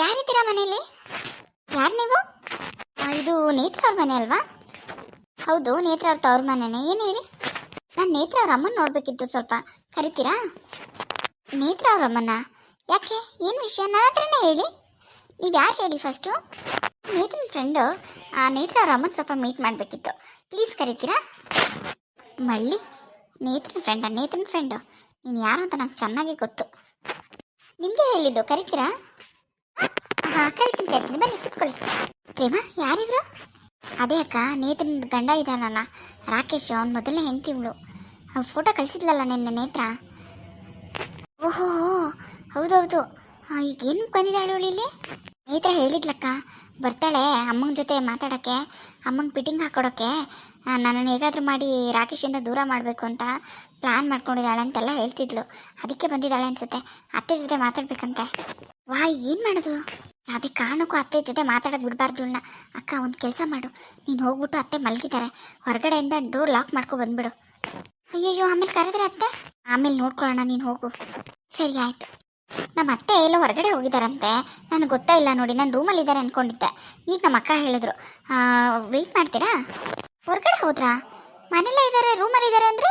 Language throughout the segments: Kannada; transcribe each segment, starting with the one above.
ಯಾರಿದ್ದೀರಾ ಮನೇಲಿ? ಯಾರು ನೀವು? ಇದು ನೇತ್ರ ಅವ್ರ ಮನೆ ಅಲ್ವಾ? ಹೌದು, ನೇತ್ರ ಅವ್ರ ತವ್ರ ಮನೆನೇ. ಏನು ಹೇಳಿ? ನಾನು ನೇತ್ರ ಅವ್ರ ಅಮ್ಮನ ನೋಡ್ಬೇಕಿತ್ತು ಸ್ವಲ್ಪ. ಕರಿತೀರಾ? ನೇತ್ರ ಅವ್ರ ಅಮ್ಮನ? ಯಾಕೆ? ಏನು ವಿಷಯ? ನನ್ನ ಹತ್ರನೇ ಹೇಳಿ. ನೀವು ಯಾರು ಹೇಳಿ ಫಸ್ಟು ನೇತ್ರನ ಫ್ರೆಂಡು ನೇತ್ರ ಅವ್ರ ಅಮ್ಮನ ಸ್ವಲ್ಪ ಮೀಟ್ ಮಾಡಬೇಕಿತ್ತು. ಪ್ಲೀಸ್ ಕರಿತೀರಾ? ಮಳ್ಳಿ, ನೇತ್ರನ ಫ್ರೆಂಡ ನೇತ್ರನ ಫ್ರೆಂಡು ನೀನು ಯಾರು ಅಂತ ನಂಗೆ ಚೆನ್ನಾಗಿ ಗೊತ್ತು. ನಿಮಗೆ ಹೇಳಿದ್ದು, ಕರಿತೀರಾ? ಹಾಂ ಕರಿತೀನಿ ಕರಿತೀನಿ ಬನ್ನಿ, ಕೂತ್ಕೊಳ್ಳಿ. ಪ್ರೇಮ, ಯಾರಿದ್ರು? ಅದೇ ಅಕ್ಕ, ನೇತ್ರನ ಗಂಡ ಇದ್ದಾನಲ್ಲ ರಾಕೇಶ್ ಅವ್ನ ಮೊದಲನೇ ಹೆಂಡ್ತಿವ್ಳು ಫೋಟೋ ಕಳಿಸಿದ್ಲಲ್ಲ ನಿನ್ನೆ ನೇತ್ರ? ಓಹೋ, ಹೌದೌದು. ಈಗೇನು ಈಗ ಏನು ಬಂದಿದ್ದಾಳು ಇಲ್ಲಿ? ನೇತ್ರ ಹೇಳಿದ್ಲಕ್ಕ, ಬರ್ತಾಳೆ ಅಮ್ಮನ ಜೊತೆ ಮಾತಾಡೋಕ್ಕೆ, ಅಮ್ಮಂಗೆ ಫಿಟ್ಟಿಂಗ್ ಹಾಕೊಡೋಕ್ಕೆ. ನನ್ನನ್ನು ಹೇಗಾದರೂ ಮಾಡಿ ರಾಕೇಶಿಂದ ದೂರ ಮಾಡಬೇಕು ಅಂತ ಪ್ಲ್ಯಾನ್ ಮಾಡ್ಕೊಂಡಿದ್ದಾಳೆ ಅಂತೆಲ್ಲ ಹೇಳ್ತಿದ್ಲು. ಅದಕ್ಕೆ ಬಂದಿದ್ದಾಳೆ ಅನ್ಸುತ್ತೆ. ಅತ್ತೆ ಜೊತೆ ಮಾತಾಡ್ಬೇಕಂತೆ. ವಾ ಏನು ಮಾಡೋದು? ಅದೇ ಕಾರಣಕ್ಕೂ ಅತ್ತೆ ಜೊತೆ ಮಾತಾಡೋದು ಬಿಡಬಾರ್ದು ಇವಳನ್ನ ಅಕ್ಕ, ಒಂದು ಕೆಲಸ ಮಾಡು. ನೀನು ಹೋಗ್ಬಿಟ್ಟು ಅತ್ತೆ ಮಲಗಿದ್ದಾರೆ ಹೊರಗಡೆಯಿಂದ ಡೋರ್ ಲಾಕ್ ಮಾಡ್ಕೊ ಬಂದ್ಬಿಡು. ಅಯ್ಯಯ್ಯೋ, ಆಮೇಲೆ ಕರೆದ್ರೆ ಅತ್ತೆ? ಆಮೇಲೆ ನೋಡ್ಕೊಳ್ಳೋಣ, ನೀನು ಹೋಗು. ಸರಿ, ಆಯಿತು. ನಮ್ಮ ಅತ್ತೆ ಎಲ್ಲೋ ಹೊರಗಡೆ ಹೋಗಿದ್ದಾರಂತೆ ನನಗೆ ಗೊತ್ತಾ ಇಲ್ಲ ನೋಡಿ, ನಾನು ರೂಮಲ್ಲಿ ಇದ್ದಾರೆ ಅಂದ್ಕೊಂಡಿದ್ದೆ ಈಗ ನಮ್ಮ ಅಕ್ಕ ಹೇಳಿದ್ರು. ವೆಯ್ಟ್ ಮಾಡ್ತೀರಾ? ಹೊರಗಡೆ ಹೋದ್ರಾ? ಮನೆಯಲ್ಲೇ ಇದ್ದಾರೆ ರೂಮಲ್ಲಿ ಇದ್ದಾರೆ ಅಂದರೆ?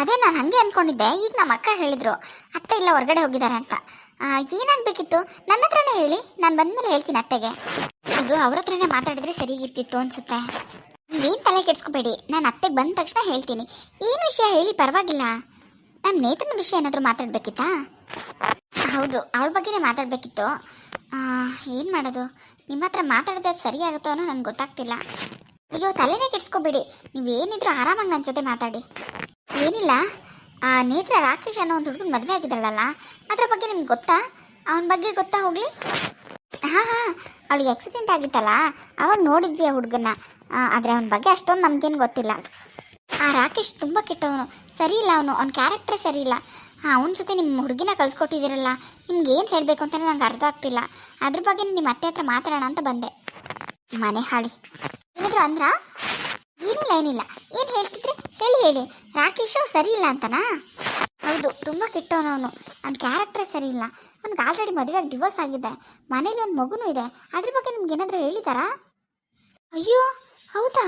ಅದೇ ನಾನು ಹಾಗೆ ಅಂದ್ಕೊಂಡಿದ್ದೆ ಈಗ ನಮ್ಮ ಅಕ್ಕ ಹೇಳಿದ್ರು, ಅತ್ತೆ ಇಲ್ಲ, ಹೊರಗಡೆ ಹೋಗಿದ್ದಾರೆ ಅಂತ. ಏನಾಗಬೇಕಿತ್ತು? ನನ್ನ ಹತ್ರನೇ ಹೇಳಿ. ನಾನು ಬಂದ್ಮೇಲೆ ಹೇಳ್ತೀನಿ ಅತ್ತೆಗೆ. ಇದು ಅವ್ರ ಹತ್ರನೇ ಮಾತಾಡಿದ್ರೆ ಸರಿಗಿರ್ತಿತ್ತು ಅನ್ಸುತ್ತೆ. ನೀನು ತಲೆ ಕೆಡ್ಸ್ಕೋಬೇಡಿ. ನಾನು ಅತ್ತೆಗೆ ಬಂದ ತಕ್ಷಣ ಹೇಳ್ತೀನಿ. ಏನು ವಿಷಯ ಹೇಳಿ, ಪರವಾಗಿಲ್ಲ. ನಮ್ಮ ನೇತನ ವಿಷಯ ಏನಾದರೂ ಮಾತಾಡಬೇಕಿತ್ತಾ? ಹೌದು, ಅವಳ ಬಗ್ಗೆನೇ ಮಾತಾಡಬೇಕಿತ್ತು. ಏನು ಮಾಡೋದು? ನಿಮ್ಮ ಹತ್ರ ಮಾತಾಡಿದ್ರೆ ಅದು ಸರಿ ಆಗುತ್ತೋ ಅನ್ನೋ ನನಗೆ ಗೊತ್ತಾಗ್ತಿಲ್ಲ. ಅಯ್ಯೋ, ತಲೆನೇ ಕೆಡ್ಸ್ಕೋಬೇಡಿ. ನೀವೇನಿದ್ರು ಆರಾಮಾಗಿ ನನ್ನ ಜೊತೆ ಮಾತಾಡಿ. ಏನಿಲ್ಲ. ಆ ನೇತ್ರ ರಾಕೇಶ್ ಅನ್ನೋ ಒಂದು ಹುಡುಗನ ಮದುವೆ ಆಗಿದ್ದಾಳಲ್ಲ, ಅದ್ರ ಬಗ್ಗೆ ನಿಮ್ಗೆ ಗೊತ್ತಾ? ಅವನ ಬಗ್ಗೆ ಗೊತ್ತಾ ಹೋಗ್ಲಿ. ಹಾಂ ಹಾಂ, ಅವಳಿಗೆ ಆಕ್ಸಿಡೆಂಟ್ ಆಗಿತ್ತಲ್ಲ ಅವಾಗ ನೋಡಿದ್ವಿ ಆ ಹುಡುಗನ ಆದರೆ ಅವನ ಬಗ್ಗೆ ಅಷ್ಟೊಂದು ನಮಗೇನು ಗೊತ್ತಿಲ್ಲ. ಆ, ರಾಕೇಶ್ ತುಂಬ ಕೆಟ್ಟವನು. ಸರಿ ಇಲ್ಲ ಅವನು, ಅವ್ನ ಕ್ಯಾರೆಕ್ಟ್ರೇ ಸರಿ ಇಲ್ಲ. ಅವನ ಜೊತೆ ನಿಮ್ಮ ಹುಡುಗಿನ ಕಳ್ಸಿಕೊಟ್ಟಿದ್ದೀರಲ್ಲ, ನಿಮ್ಗೆ ಏನು ಹೇಳಬೇಕು ಅಂತಲೇ ನಂಗೆ ಅರ್ಥ ಆಗ್ತಿಲ್ಲ. ಅದ್ರ ಬಗ್ಗೆ ನಿಮ್ಮ ಅತ್ತೆ ಹತ್ರ ಮಾತಾಡೋಣ ಅಂತ ಬಂದೆ. ಮನೆ ಹಾಳಿ. ಏನಾದರೂ ಅಂದ್ರಾ? ಏನಿಲ್ಲ ಏನಿಲ್ಲ. ಏನು ಹೇಳ್ತಿದ್ರೆ? ಹೇಳಿ ಹೇಳಿ. ರಾಕೇಶು ಸರಿ ಇಲ್ಲ ಅಂತನಾ? ಹೌದು, ತುಂಬ ಕೆಟ್ಟವನು ಅವನು. ಅವ್ನ ಕ್ಯಾರೆಕ್ಟರ್ ಸರಿ ಇಲ್ಲ. ಆಲ್ರೆಡಿ ಮದುವೆಯಾಗಿ ಡಿವೋರ್ಸ್ ಆಗಿದೆ. ಮನೇಲಿ ಒಂದು ಮಗುನೂ ಇದೆ. ಅದ್ರ ಬಗ್ಗೆ ನಿಮ್ಗೆ ಏನಾದರೂ ಹೇಳಿದಾರಾ? ಅಯ್ಯೋ, ಹೌದಾ?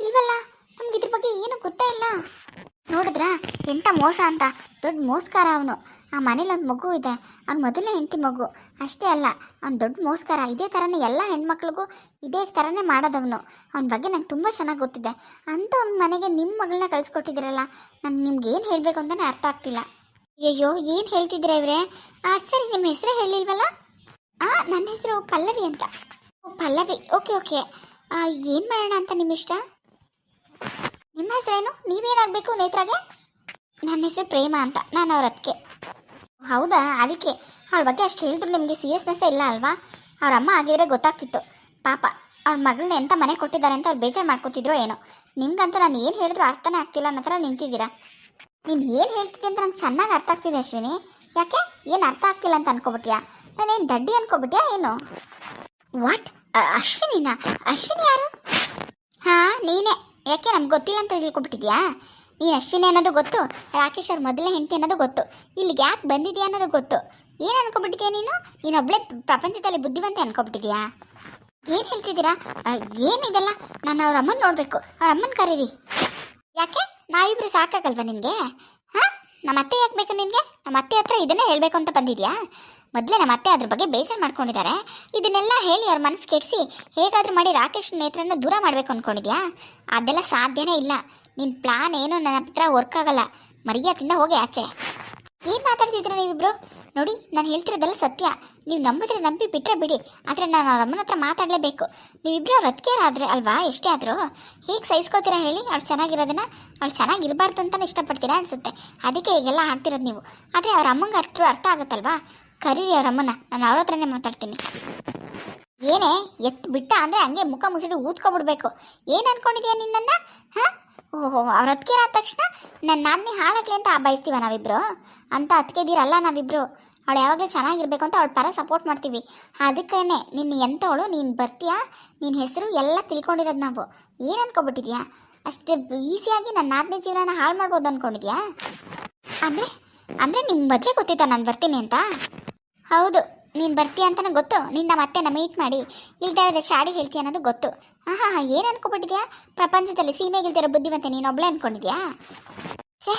ಇಲ್ವಲ್ಲ, ನಮ್ಗೆ ಇದ್ರ ಬಗ್ಗೆ ಏನೂ ಗೊತ್ತೇ ಇಲ್ಲ. ನೋಡಿದ್ರಾ? ಎಂಥ ಮೋಸ ಅಂತ? ದೊಡ್ಡ ಮೋಸ್ಕಾರ ಅವನು. ಆ ಮನೇಲಿ ಒಂದು ಮಗು ಇದೆ. ಅವ್ನು ಮೊದಲನೇ ಹೆಂಡತಿ ಮಗು. ಅಷ್ಟೇ ಅಲ್ಲ ಅವ್ನು ದೊಡ್ಡ ಮೋಸ್ಕಾರ. ಇದೇ ಥರನೇ ಎಲ್ಲ ಹೆಣ್ಮಕ್ಳಿಗೂ ಇದೇ ಥರನೇ ಮಾಡೋದವನು. ಅವನ ಬಗ್ಗೆ ನಂಗೆ ತುಂಬ ಚೆನ್ನಾಗಿ ಗೊತ್ತಿದೆ. ಅಂತ ಅವ್ನ ಮನೆಗೆ ನಿಮ್ಮ ಮಗಳನ್ನ ಕಳಿಸ್ಕೊಟ್ಟಿದ್ದೀರಲ್ಲ ನಾನು ನಿಮ್ಗೆ ಏನು ಹೇಳಬೇಕು ಅಂತಲೇ ಅರ್ಥ ಆಗ್ತಿಲ್ಲ. ಅಯ್ಯೋ ಏನು ಹೇಳ್ತಿದ್ದೀರಾ ಇವರೇ? ಸರಿ ನಿಮ್ಮ ಹೆಸರೇ ಹೇಳಿಲ್ವಲ್ಲ? ಹಾಂ ನನ್ನ ಹೆಸರು ಪಲ್ಲವಿ ಅಂತ. ಓ, ಪಲ್ಲವಿ. Okay okay. ಏನು ಮಾಡೋಣ ಅಂತ ನಿಮ್ಮ ಇಷ್ಟ ನಿಮ್ಮ ಹೆಸರೇನು ನೀವೇನಾಗಬೇಕು ನೇತ್ರಾಗೆ? ನನ್ನ ಹೆಸರು ಪ್ರೇಮ ಅಂತ, ನಾನು ಅವ್ರ ಅದಕ್ಕೆ ಹೌದಾ? ಅದಕ್ಕೆ ಅವಳ ಬಗ್ಗೆ ಅಷ್ಟು ಹೇಳಿದ್ರು ನಿಮಗೆ ಸೀರಿಯಸ್ನೆಸ್ ಇಲ್ಲ ಅಲ್ವಾ? ಅವ್ರ ಅಮ್ಮ ಆಗಿದ್ರೆ ಗೊತ್ತಾಗ್ತಿತ್ತು. ಪಾಪ ಅವ್ರ ಮಗಳನ್ನ ಎಂಥ ಮನೆ ಕೊಟ್ಟಿದ್ದಾರೆ ಅಂತ ಅವ್ರು ಬೇಜಾರು ಮಾಡ್ಕೊತಿದ್ರು ಏನೋ? ನಿಮ್ಗಂತೂ ನಾನು ಏನು ಹೇಳಿದ್ರು ಅರ್ಥನೇ ಆಗ್ತಿಲ್ಲ ಅನ್ನೋ ಥರ ನಿಂತಿದ್ದೀರಾ? ನೀನು ಏನು ಹೇಳ್ತಿದ್ದೆ ಅಂತ ನಂಗೆ ಚೆನ್ನಾಗಿ ಅರ್ಥ ಆಗ್ತಿದೆ ಅಶ್ವಿನಿ. ಯಾಕೆ? ಏನು ಅರ್ಥ ಆಗ್ತಿಲ್ಲ ಅಂತ ಅನ್ಕೊಬಿಟ್ಯಾ? ನಾನೇನು ದಡ್ಡಿ ಅನ್ಕೊಬಿಟ್ಯಾ ಏನು? ವಾಟ್ ಅಶ್ವಿನಿನ? ಅಶ್ವಿನಿ ಯಾರು? ಹಾಂ, ನೀನೇ. ಯಾಕೆ ನಮ್ಗೆ ಗೊತ್ತಿಲ್ಲ ಅಂತ ತಿಳ್ಕೊಬಿಟ್ಟಿದ್ಯಾ? ನೀನು ಅಶ್ವಿನಿ ಅನ್ನೋದು ಗೊತ್ತು, ರಾಕೇಶ್ ಅವ್ರ ಮೊದಲನೇ ಹೆಂಡತಿ ಅನ್ನೋದು ಗೊತ್ತು ಇಲ್ಲಿಗೆ ಯಾಕೆ ಬಂದಿದ್ಯಾ ಅನ್ನೋದು ಗೊತ್ತು. ಏನು ಅನ್ಕೊಬಿಟ್ಟಿದ್ಯಾ ನೀನು? ನೀನು ಒಬ್ಳೆ ಪ್ರಪಂಚದಲ್ಲಿ ಬುದ್ಧಿವಂತೆ ಅನ್ಕೊಬಿಟ್ಟಿದ್ಯಾ? ಏನು ಹೇಳ್ತಿದ್ದೀರಾ? ಏನಿದೆಲ್ಲ ನಾನು ಅವ್ರ ಅಮ್ಮನ ನೋಡಬೇಕು, ಅವ್ರ ಅಮ್ಮನ ಕರೀರಿ. ಯಾಕೆ? ನಾವಿಬ್ರು ಸಾಕಾಗಲ್ವಾ ನಿನಗೆ? ಹಾಂ? ನಮ್ಮ ಅತ್ತೆ ಯಾಕೆ ಬೇಕು ನಿನಗೆ? ನಮ್ಮ ಅತ್ತೆ ಹತ್ರ ಇದನ್ನೇ ಹೇಳಬೇಕು ಅಂತ ಬಂದಿದ್ಯಾ? ಮೊದಲೇ ನಮ್ಮ ಅತ್ತೆ ಅದ್ರ ಬಗ್ಗೆ ಬೇಜಾರು ಮಾಡ್ಕೊಂಡಿದ್ದಾರೆ. ಇದನ್ನೆಲ್ಲ ಹೇಳಿ ಅವ್ರ ಮನಸ್ಸು ಕೆಡಿಸಿ, ಹೇಗಾದರೂ ಮಾಡಿ ರಾಕೇಶ್ ನೇತ್ರನ ದೂರ ಮಾಡಬೇಕು ಅಂದ್ಕೊಂಡಿದ್ಯಾ ಅದೆಲ್ಲ ಸಾಧ್ಯನೇ ಇಲ್ಲ. ನಿನ್ನ ಪ್ಲಾನ್ ಏನು ನನ್ನ ಹತ್ರ ವರ್ಕ್ ಆಗಲ್ಲ. ಮರ್ಯಾದಿಂದ ಹೋಗಿ ಆಚೆ. ಏನು ಮಾತಾಡ್ತಿದ್ದೀರ ನೀವಿಬ್ರು? ನೋಡಿ, ನಾನು ಹೇಳ್ತಿರೋದೆಲ್ಲ ಸತ್ಯ. ನೀವು ನಂಬಿದ್ರೆ ನಂಬಿ ಬಿಟ್ಟರೆ ಬಿಡಿ. ಆದರೆ ನಾನು ಅವ್ರ ಅಮ್ಮನ ಹತ್ರ ಮಾತಾಡಲೇಬೇಕು. ನೀವಿಬ್ಬರು ಅವ್ರ ಅದಕ್ಕೆ ಅಲ್ವಾ? ಎಷ್ಟೇ ಆದರೂ. ಹೇಗೆ ಸಹಿಸ್ಕೋತೀರಾ ಹೇಳಿ? ಅವ್ಳು ಚೆನ್ನಾಗಿರೋದನ್ನ, ಅವ್ಳು ಚೆನ್ನಾಗಿರಬಾರ್ದು ಅಂತಲೇ ಇಷ್ಟಪಡ್ತೀರಾ ಅನಿಸುತ್ತೆ. ಅದಕ್ಕೆ ಈಗೆಲ್ಲ ಆಡ್ತಿರೋದು ನೀವು. ಆದರೆ ಅವ್ರ ಅಮ್ಮಂಗೆ ಅರ್ಥ ಅರ್ಥ ಆಗುತ್ತಲ್ವಾ? ಕರೀರಿ ಅವ್ರ ಅಮ್ಮನ ನಾನು ಅವ್ರ ಹತ್ರನೇ ಮಾತಾಡ್ತೀನಿ. ಏನೇ ಎತ್ತು ಬಿಟ್ಟ ಅಂದರೆ ಹಂಗೆ ಮುಖ ಮುಸುಡಿ ಊದ್ಕೊಬಿಡ್ಬೇಕು. ಏನು ಅನ್ಕೊಂಡಿದ್ಯಾ ನಿನ್ನನ್ನು? ಹಾಂ? ಓಹೋ, ಅವ್ರ ಅದಕ್ಕೆ ಆದ ತಕ್ಷಣ ನನ್ನ ನಾದಿನಿ ಹಾಳಾಗ್ಲಿ ಅಂತ ಬಯಸ್ತೀವ ನಾವಿಬ್ರು? ಅಂತ ಅದಕ್ಕೆದಿರಲ್ಲ ನಾವಿಬ್ರು. ಅವಳು ಯಾವಾಗಲೂ ಚೆನ್ನಾಗಿರ್ಬೇಕು ಅಂತ ಅವಳ ಪರ ಸಪೋರ್ಟ್ ಮಾಡ್ತೀವಿ. ಅದಕ್ಕೇನೆ ನಿನ್ನ ಎಂಥವಳು ನೀನು ಬರ್ತೀಯಾ? ನಿನ್ನ ಹೆಸರು ಎಲ್ಲ ತಿಳ್ಕೊಂಡಿರೋದು ನಾವು. ಏನು ಅನ್ಕೊಬಿಟ್ಟಿದ್ಯಾ? ಅಷ್ಟು ಈಸಿಯಾಗಿ ನನ್ನ ನಾದನೇ ಜೀವನನ ಹಾಳು ಮಾಡ್ಬೋದು ಅಂದ್ಕೊಂಡಿದ್ಯಾ ಅಂದರೆ ಅಂದರೆ ನಿಮ್ಮ ಮೊದಲೇ ಗೊತ್ತಿದ್ದಾ, ನಾನು ಬರ್ತೀನಿ ಅಂತ? ಹೌದು, ನೀನು ಬರ್ತೀಯ ಅಂತಾನೆ ಗೊತ್ತು. ನಿನ್ನ ಮತ್ತೆ ನಾ ಮೀಟ್ ಮಾಡಿ, ಇಲ್ದೇ ಶಾಡಿ ಹೇಳ್ತೀಯ ಅನ್ನೋದು ಗೊತ್ತು. ಹಾಂ ಹಾಂ ಏನು ಅನ್ಕೊಬಿಟ್ಟಿದ್ಯಾ? ಪ್ರಪಂಚದಲ್ಲಿ ಸೀಮೆಗಿಲ್ದಿರೋ ಬುದ್ಧಿವಂತ ನೀನು ಒಬ್ಳೆ ಅನ್ಕೊಂಡಿದ್ಯಾ? ಛೇ,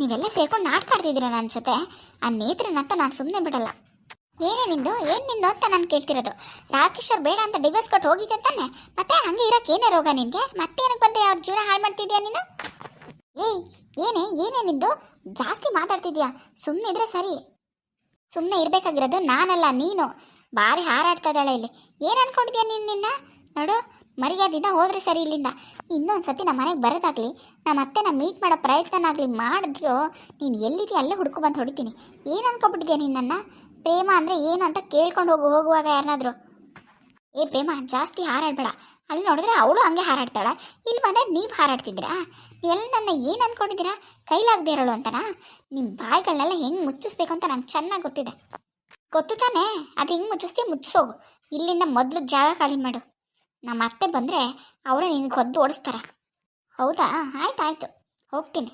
ನೀವೆಲ್ಲ ಸೇರ್ಕೊಂಡು ನಾಟಕ ಆಡ್ತಿದ್ದೀರ ನನ್ನ ಜೊತೆ? ಆ ನೇತ್ರನಂತ ನಾನು ಸುಮ್ಮನೆ ಬಿಡಲ್ಲ. ಏನೇ ನಿಂದು, ಏನು ನಿಂದು ಅಂತ ನಾನು ಕೇಳ್ತಿರೋದು. ರಾಕೇಶ್ ಅವ್ರು ಬೇಡ ಅಂತ ಡಿವೋರ್ಸ್ ಕೊಟ್ಟು ಹೋಗಿದ್ದೆ ತಾನೆ ಮತ್ತೆ ಹಂಗೆ ಇರೋಕೆ ಏನೇ ರೋಗ ನಿನಗೆ? ಮತ್ತೆ ಏನಕ್ಕೆ ಬಂದೆ? ಅವ್ರ ಜೀವನ ಹಾಳು ಮಾಡ್ತಿದ್ಯಾ ನೀನು? ಏಯ್ ಏನೇ ಏನೇ ಜಾಸ್ತಿ ಮಾತಾಡ್ತಿದ್ಯಾ? ಸುಮ್ಮನೆ ಇದ್ರೆ ಸರಿ. ಸುಮ್ಮನೆ ಇರಬೇಕಾಗಿರೋದು ನಾನಲ್ಲ, ನೀನು. ಭಾರಿ ಹಾರಾಡ್ತಾ ಇದ್ದಾಳೆ ಇಲ್ಲಿ. ಏನು ಅನ್ಕೊಂಡಿದ್ಯಾ ನೀನು ನಿನ್ನ? ನೋಡು ಮರ್ಯಾದಿಂದ ಹೋದ್ರೆ ಸರಿ ಇಲ್ಲಿಂದ. ಇನ್ನೊಂದು ಸತಿ ನಮ್ಮ ಮನೆಗೆ ಬರೋದಾಗಲಿ, ನಮ್ಮ ಅತ್ತೆನ ಮೀಟ್ ಮಾಡೋ ಪ್ರಯತ್ನನಾಗಲಿ ಮಾಡಿದ್ಯೋ, ನೀನು ಎಲ್ಲಿದೆಯಾ? ಅಲ್ಲೇ ಹುಡ್ಕೊಬಂದು ಹೊಡಿತೀನಿ. ಏನು ಅನ್ಕೊಬಿಟ್ಟಿದ್ಯಾ ನೀನು ನನ್ನ? ಪ್ರೇಮ ಅಂದರೆ ಏನು ಅಂತ ಕೇಳ್ಕೊಂಡು ಹೋಗು, ಹೋಗುವಾಗ ಯಾರನ್ನಾದ್ರು ಏ ಪ್ರೇಮ, ಜಾಸ್ತಿ ಹಾರಾಡಬೇಡ. ಅಲ್ಲಿ ನೋಡಿದ್ರೆ ಅವಳು ಹಂಗೆ ಹಾರಾಡ್ತಾಳ. ಇಲ್ಲಿ ಬಂದರೆ ನೀವು ಹಾರಾಡ್ತಿದ್ದೀರಾ? ನೀವೆಲ್ಲ ನನ್ನ ಏನು ಅಂದ್ಕೊಂಡಿದ್ದೀರಾ ಕೈಲಾಗದೇ ಇರೋಳು ಅಂತನಾ? ನಿಮ್ಮ ಬಾಯಿಗಳನ್ನೆಲ್ಲ ಹೆಂಗೆ ಮುಚ್ಚಿಸ್ಬೇಕು ಅಂತ ನಂಗೆ ಚೆನ್ನಾಗಿ ಗೊತ್ತಿದೆ. ಗೊತ್ತು ತಾನೇ? ಅದು ಹೆಂಗೆ ಮುಚ್ಚಿಸ್ತೀವಿ ಮುಚ್ಚಿಸೋಗು ಇಲ್ಲಿಂದ ಮೊದಲು ಜಾಗ ಖಾಲಿ ಮಾಡು. ನಮ್ಮ ಅತ್ತೆ ಬಂದರೆ ಅವರು ನಿನಗೆ ಹೊದ್ದು ಓಡಿಸ್ತಾರ. ಹೌದಾ? ಆಯ್ತು ಆಯಿತು ಹೋಗ್ತೀನಿ.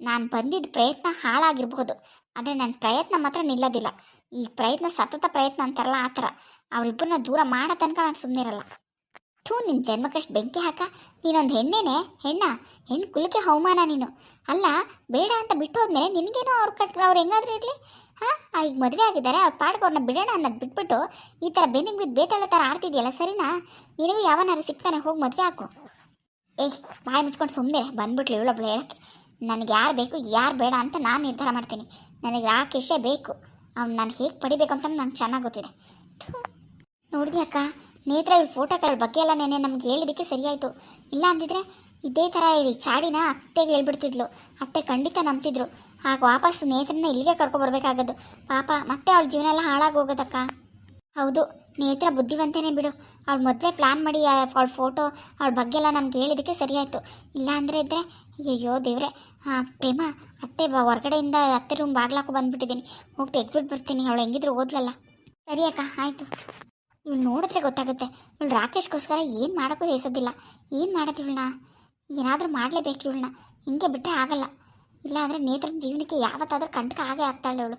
ನಾನು ಬಂದಿದ್ದ ಪ್ರಯತ್ನ ಹಾಳಾಗಿರ್ಬೋದು ಆದರೆ ನನ್ನ ಪ್ರಯತ್ನ ಮಾತ್ರ ನಿಲ್ಲೋದಿಲ್ಲ. ಈ ಪ್ರಯತ್ನ, ಸತತ ಪ್ರಯತ್ನ ಅಂತಾರಲ್ಲ ಆ ಥರ. ಅವರಿಬ್ಬರನ್ನ ದೂರ ಮಾಡೋ ತನಕ ನಾನು ಸುಮ್ಮನೆ ಇರಲ್ಲ. ಥೂ ನಿನ್ನ ಜನ್ಮಕ್ಕಷ್ಟು ಬೆಂಕಿ ಹಾಕ. ನೀನೊಂದು ಹೆಣ್ಣೇನೆ? ಹೆಣ್ಣ? ಹೆಣ್ಣು ಕುಲಕ್ಕೆ ಹವಮಾನ ನೀನು. ಅಲ್ಲ, ಬೇಡ ಅಂತ ಬಿಟ್ಟು ಹೋದ್ಮೇಲೆ ನಿನಗೇನೋ ಅವ್ರು ಕಟ್, ಅವ್ರು ಹೆಂಗಾದ್ರೂ ಇರಲಿ. ಹಾಂ ಈಗ ಮದುವೆ ಆಗಿದ್ದಾರೆ, ಅವ್ರ ಪಾಡ್ಗೆ ಅವ್ರನ್ನ ಬಿಡೋಣ ಅನ್ನೋದು ಬಿಟ್ಬಿಟ್ಟು ಈ ಥರ ಬೆನ್ನಿಗೆ ಬಿದ್ದು ಬೇತಾಳ ಥರ ಆಡ್ತಿದ್ಯಲ್ಲ, ಸರಿನಾ? ನಿನಗೂ ಯಾವನಾರು ಸಿಗ್ತಾನೆ ಹೋಗಿ ಮದುವೆ ಹಾಕು. ಏಯ್, ಬಾಯಿ ಮುಚ್ಕೊಂಡು ಸುಮ್ಮನೆ ಬಂದ್ಬಿಟ್ಲು ಇವಳೊಬ್ಳು ಹೇಳಕ್ಕೆ. ನನಗೆ ಯಾರು ಬೇಕು, ಯಾರು ಬೇಡ ಅಂತ ನಾನು ನಿರ್ಧಾರ ಮಾಡ್ತೀನಿ. ನನಗೆ ರಾಕೇಶೇ ಬೇಕು. ಅವ್ನು ನಾನು ಹೇಗೆ ಪಡಿಬೇಕು ಅಂತ ನಂಗೆ ಚೆನ್ನಾಗಿ ಗೊತ್ತಿದೆ. ನೋಡಿದೆ ಅಕ್ಕ, ನೇತ್ರ ಇವ್ರ ಫೋಟೋಗಳ ಬಗ್ಗೆ ಎಲ್ಲ ನೆನೆ ನಮ್ಗೆ ಹೇಳಿದಕ್ಕೆ ಸರಿಯಾಯಿತು. ಇಲ್ಲ ಅಂದಿದ್ರೆ ಇದೇ ಥರ ಹೇಳಿ ಚಾಡಿನ ಅತ್ತೆಗೆ ಹೇಳ್ಬಿಡ್ತಿದ್ಲು. ಅತ್ತೆ ಖಂಡಿತ ನಂಬ್ತಿದ್ರು. ಆಗ ವಾಪಸ್ ನೇತ್ರನ ಇಲ್ಲಿಗೆ ಕರ್ಕೊಬರ್ಬೇಕಾಗದು ಪಾಪ ಮತ್ತೆ ಅವಳ ಜೀವನ ಎಲ್ಲ ಹಾಳಾಗಿ ಹೋಗೋದಕ್ಕ. ಹೌದು ನೇತ್ರ ಬುದ್ಧಿವಂತನೇ ಬಿಡು. ಅವ್ಳು ಮೊದಲೇ ಪ್ಲ್ಯಾನ್ ಮಾಡಿ ಅವಳ ಫೋಟೋ ಅವಳ ಬಗ್ಗೆ ಎಲ್ಲ ನಮ್ಗೆ ಹೇಳಿದ್ದಕ್ಕೆ ಸರಿಯಾಯಿತು. ಇಲ್ಲ ಅಂದರೆ ಇದ್ದರೆ ಅಯ್ಯೋ ದೇವ್ರೆ ಹಾಂ ಪ್ರೇಮ, ಅತ್ತೆ ಬ, ಹೊರಗಡೆಯಿಂದ ಅತ್ತೆ ರೂಮ್ ಬಾಗ್ಲಾಕು ಬಂದ್ಬಿಟ್ಟಿದ್ದೀನಿ ಹೋಗಿ ತೆಗ್ದ್ಬಿಟ್ಟು ಬರ್ತೀನಿ, ಅವಳು ಹೆಂಗಿದ್ರು ಓದ್ಲಲ್ಲ. ಸರಿ ಅಕ್ಕ, ಆಯಿತು. ಇವಳು ನೋಡಿದ್ರೆ ಗೊತ್ತಾಗುತ್ತೆ, ಇವಳು ರಾಕೇಶ್ಗೋಸ್ಕರ ಏನು ಮಾಡೋಕ್ಕೂ ಹೇಸೋದಿಲ್ಲ ಏನು ಮಾಡೋದು ಇವಳನ್ನ? ಏನಾದರೂ ಮಾಡಲೇಬೇಕು ಇವಳನ್ನ. ಹಿಂಗೆ ಬಿಟ್ಟರೆ ಆಗಲ್ಲ. ಇಲ್ಲ ಅಂದರೆ ನೇತ್ರನ ಜೀವನಕ್ಕೆ ಯಾವತ್ತಾದರೂ ಕಂಟಕ ಆಗೇ ಆಗ್ತಾಳೆ ಅವಳು.